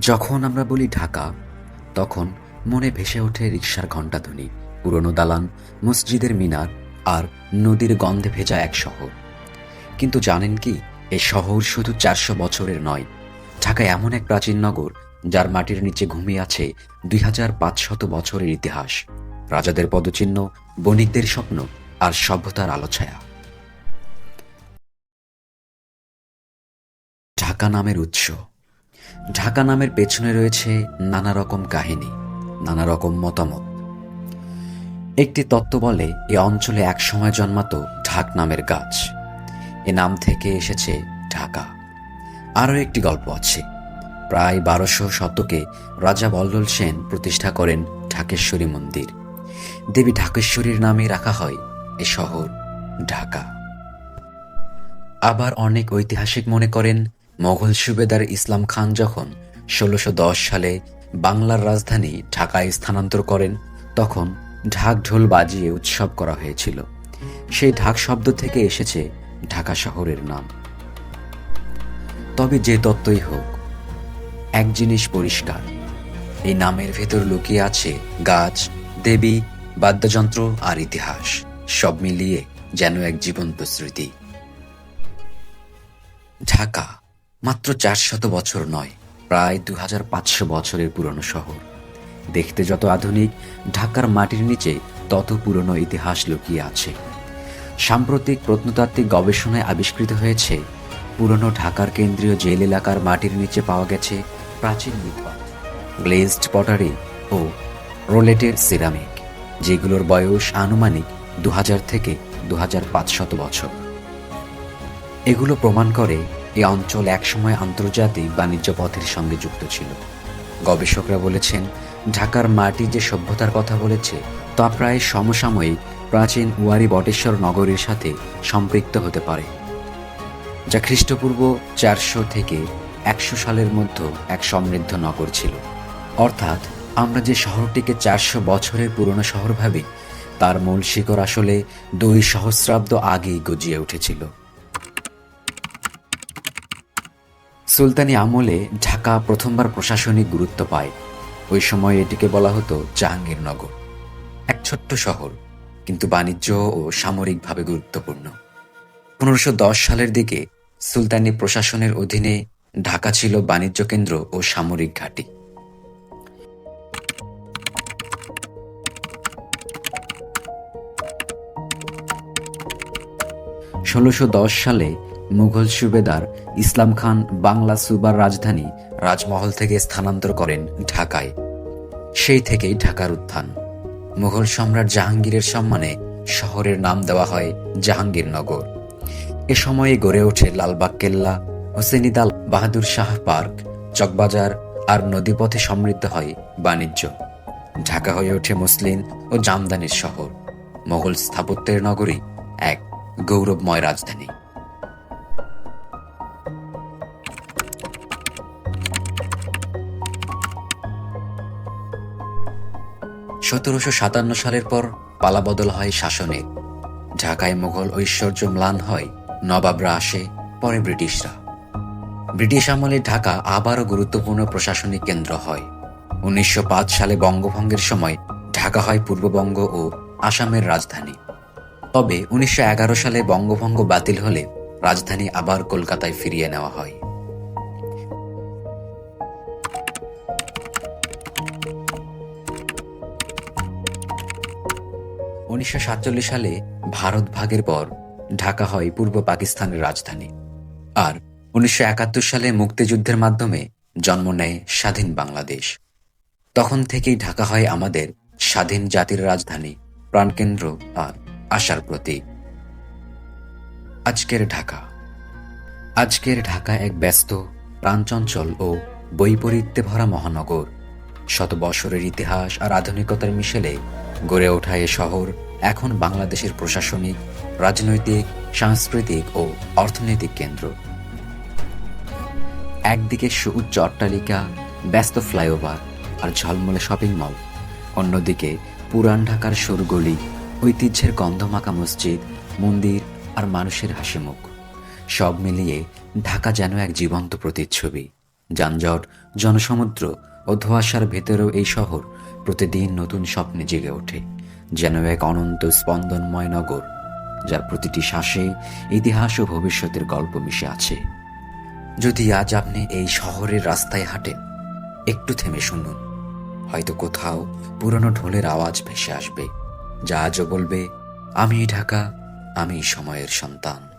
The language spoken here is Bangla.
যখন আমরা বলি ঢাকা, তখন মনে ভেসে ওঠে রিক্সার ঘণ্টাধ্বনি, পুরনো দালান, মসজিদের মিনার আর নদীর গন্ধে ভেজা এক শহর। কিন্তু জানেন কি এই শহর শুধু চারশো বছরের নয় ঢাকা এমন এক প্রাচীন নগর যার মাটির নিচে ঘুমিয়ে আছে দুই হাজার পাঁচশত বছরের ইতিহাস। রাজাদের পদচিহ্ন, বণিকদের স্বপ্ন আর সভ্যতার আলোছায়া। ঢাকা নামের উৎস। ঢাকা নামের পেছনে রয়েছে নানা রকম কাহিনী নানা রকম মতামত। একটি তত্ত্ব বলে, এ অঞ্চলে একসময় জন্মাতো ঢাক নামের গাছ। এ নাম থেকে এসেছে ঢাকা। আরও একটি গল্প আছে। প্রায় বারোশো শতকে রাজা বল্লল সেন প্রতিষ্ঠা করেন ঢাকেশ্বরী মন্দির। দেবী ঢাকেশ্বরীর নামে রাখা হয় এ শহর ঢাকা। আবার অনেক ঐতিহাসিক মনে করেন মোগল সুবেদার ইসলাম খান যখন ষোলোশো সালে বাংলার রাজধানী ঢাকায় স্থানান্তর করেন, তখন ঢাক ঢোল বাজিয়ে উৎসব করা হয়েছিল। সেই ঢাক শব্দ থেকে এসেছে ঢাকা শহরের নাম। তবে যে তত্ত্বই হোক, এক জিনিস পরিষ্কার, এই নামের ভেতর লুকিয়ে আছে গাছ, দেবী, বাদ্যযন্ত্র আর ইতিহাস, সব মিলিয়ে যেন এক জীবন্ত স্মৃতি। ঢাকা মাত্র চারশত বছর নয়, প্রায় দু হাজার পাঁচশো বছরের পুরনো শহর। দেখতে যত আধুনিক, ঢাকার মাটির নিচে তত পুরনো ইতিহাস লুকিয়ে আছে। সাম্প্রতিক প্রত্নতাত্ত্বিক গবেষণায় আবিষ্কৃত হয়েছে, পুরনো ঢাকার কেন্দ্রীয় জেল এলাকার মাটির নিচে পাওয়া গেছে প্রাচীন মৃৎপাত গ্লেজড পটারি ও রোলেটের সিরামিক, যেগুলোর বয়স আনুমানিক দু হাজার থেকে দু বছর। এগুলো প্রমাণ করে এই অঞ্চল একসময় আন্তর্জাতিক বাণিজ্য পথের সঙ্গে যুক্ত ছিল। গবেষকরা বলেছেন, ঢাকার মাটি যে সভ্যতার কথা বলেছে, তা প্রায় সমসাময়িক প্রাচীন ওয়ারি বটেশ্বর নগরীর সাথে সম্পৃক্ত হতে পারে, যা খ্রিস্টপূর্ব চারশো থেকে একশো সালের মধ্যে এক সমৃদ্ধ নগর ছিল। অর্থাৎ, আমরা যে শহরটিকে চারশো বছরের পুরনো শহর ভাবি, তার মূল শিকড় আসলে দুই সহস্রাব্দ আগেই গজিয়ে উঠেছিল। সুলতানি আমলে ঢাকা প্রথমবার প্রশাসনিক গুরুত্ব পায়। ওই সময় এটিকে বলা হতো জাহাঙ্গীরনগর। এক ছোট্ট শহর, কিন্তু বাণিজ্য ও সামরিকভাবে গুরুত্বপূর্ণ। পনেরোশো সালের দিকে সুলতানি প্রশাসনের অধীনে ঢাকা ছিল বাণিজ্য কেন্দ্র ও সামরিক ঘাঁটি। ষোলোশো সালে মুঘল সুবেদার ইসলাম খান বাংলা সুবার রাজধানী রাজমহল থেকে স্থানান্তর করেন ঢাকায়। সেই থেকেই ঢাকার উত্থান। মুঘল সম্রাট জাহাঙ্গীরের সম্মানে শহরের নাম দেওয়া হয় জাহাঙ্গীরনগর। এ সময়ে গড়ে ওঠে লালবাগ কেল্লা, হোসেনিদাল বাহাদুর শাহ পার্ক, চকবাজার আর নদীপথে সমৃদ্ধ হয় বাণিজ্য। ঢাকা হয়ে ওঠে মুসলিম ও জামদানির শহর। মোগল স্থাপত্যের নগরী এক গৌরবময় রাজধানী। সতেরোশো সাতান্ন সালের পর পালাবদল হয় শাসনে। ঢাকায় মুঘল ঐশ্বর্য ম্লান হয়, নবাবরা আসে, পরে ব্রিটিশরা। ব্রিটিশ আমলে ঢাকা আবারও গুরুত্বপূর্ণ প্রশাসনিক কেন্দ্র হয়। উনিশশো পাঁচ সালে বঙ্গভঙ্গের সময় ঢাকা হয় পূর্ববঙ্গ ও আসামের রাজধানী। তবে উনিশশো এগারো সালে বঙ্গভঙ্গ বাতিল হলে রাজধানী আবার কলকাতায় ফিরিয়ে নেওয়া হয়। উনিশশো সাতচল্লিশ সালে ভারত ভাগের পর ঢাকা হয় পূর্ব পাকিস্তানের রাজধানী। আর উনিশশো একাত্তর সালে মুক্তিযুদ্ধের মাধ্যমে জন্ম নেয় স্বাধীন বাংলাদেশ। তখন থেকেই ঢাকা হয় আমাদের স্বাধীন জাতির রাজধানী, প্রাণকেন্দ্র আর আশার প্রতীক। আজকের ঢাকা। আজকের ঢাকা এক ব্যস্ত, প্রাণচঞ্চল ও বৈপরীত্যে ভরা মহানগর। শত বছরের ইতিহাস আর আধুনিকতার মিশেলে গড়ে ওঠা এ শহর এখন বাংলাদেশের প্রশাসনিক, রাজনৈতিক, সাংস্কৃতিক ও অর্থনৈতিক কেন্দ্র। একদিকে সুউচ্চ অট্টালিকা, ব্যস্ত ফ্লাইওভার আর ঝলমলে শপিং মল। অন্যদিকে পুরান ঢাকার সরগলি, ঐতিহ্যের গন্ধমাখা মসজিদ, মন্দির আর মানুষের হাসিমুখ। সব মিলিয়ে ঢাকা যেন এক জীবন্ত প্রতিচ্ছবি। যানজট, জনসমুদ্র ও ধোঁয়াশার ভেতরেও এই শহর প্রতিদিন নতুন স্বপ্নে জেগে ওঠে। যেন এক অনন্ত স্পন্দনময় নগর, যার প্রতিটি শ্বাসে ইতিহাস ও ভবিষ্যতের গল্প মিশে আছে। যদি আজ আপনি এই শহরের রাস্তায় হাঁটেন, একটু থেমে শুনুন। হয়তো কোথাও পুরনো ঢোলের আওয়াজ ভেসে আসবে, যা আজও বলবে, আমি ঢাকা, আমি সময়ের সন্তান।